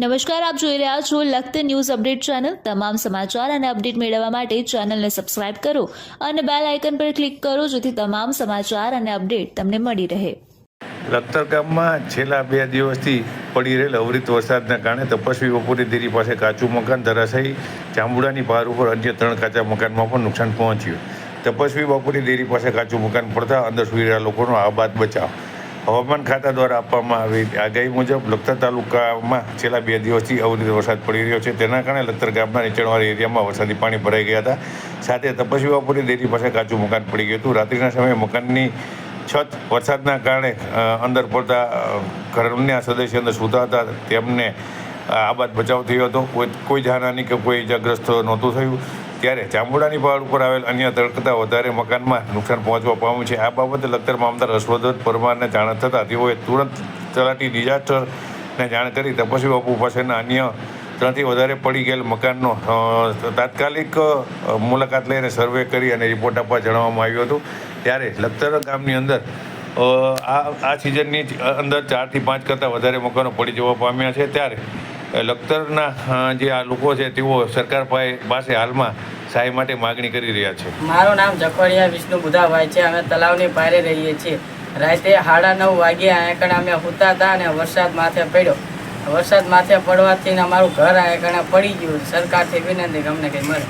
નમસ્કાર, આપ જોઈ રહ્યા છો લખત ન્યૂઝ અપડેટ ચેનલ. તમામ સમાચાર અને અપડેટ મેળવવા માટે ચેનલને સબસ્ક્રાઇબ કરો અને બેલ આઇકન પર ક્લિક કરો જેથી તમામ સમાચાર અને અપડેટ તમને મળી રહે. લખતર ગામમાં છેલ્લા બે દિવસથી પડી રહેલ અવરિત વરસાદના કારણે તપસ્વી બપોરી દેરી પાસે કાચું મકાન, ધરાશાયી ચાંબુડાની પાર ઉપર અન્ય ત્રણ કાચા મકાનમાં પણ નુકસાન પહોંચ્યું. તપસ્વી બપોરી દેરી પાસે કાચું મકાન પડતા અંદર સુઈ રહેલા લોકોનો આબાદ બચાવ. હવામાન ખાતા દ્વારા આપવામાં આવી આગાહી મુજબ લખતર તાલુકામાં છેલ્લા બે દિવસથી અવિરત વરસાદ પડી રહ્યો છે. તેના કારણે લખતર ગામના નીચાણવાળા એરિયામાં વરસાદી પાણી ભરાઈ ગયા હતા. સાથે તપસ્વી બપોરી દેરી પાસે કાચું મકાન પડી ગયું હતું. રાત્રિના સમયે મકાનની છત વરસાદના કારણે અંદર પડતા ઘરના સદસ્ય અંદર સૂતા હતા. તેમને આબાદ બચાવ થયો હતો. કોઈ કોઈ જાનહાની કે કોઈ ઇજાગ્રસ્ત નહોતું થયું. ત્યારે જાંબુડાની પહાડ ઉપર આવેલ અન્ય ત્રણ વધારે મકાનમાં નુકસાન પહોંચવા પામ્યું છે. આ બાબતે લખતર મામદાર હર્ષવર્ધન પરમારને જાણ થતાં તેઓએ તુરંત તલાટી ડિઝાસ્ટરને જાણ કરી તપસ્વી બાપુ પાસેના અન્ય ત્રણથી વધારે પડી ગયેલ મકાનનો તાત્કાલિક મુલાકાત લઈને સર્વે કરી અને રિપોર્ટ આપવા જણાવવામાં આવ્યું હતું. ત્યારે લખતર ગામની અંદર આ આ સિઝનની અંદર ચારથી પાંચ કરતાં વધારે મકાનો પડી જવા પામ્યા છે. ત્યારે લખતરના જે આ લોકો છે, તેઓ સરકાર પાસે હાલમાં સહાય માટે માગણી કરી રહ્યા છે. મારું નામ જખવાડિયા વિષ્ણુ બુધાભાઈ છે. અમે તલાવની પારે રહીએ છીએ. રાતે સાડા નવ વાગ્યે અહીંયા અમે સૂતા હતા અને વરસાદ માથે પડ્યો. વરસાદ માથે પડવાથી અમારું ઘર અહીંયા પડી ગયું. સરકારથી વિનંતી ગમને કંઈ મળે.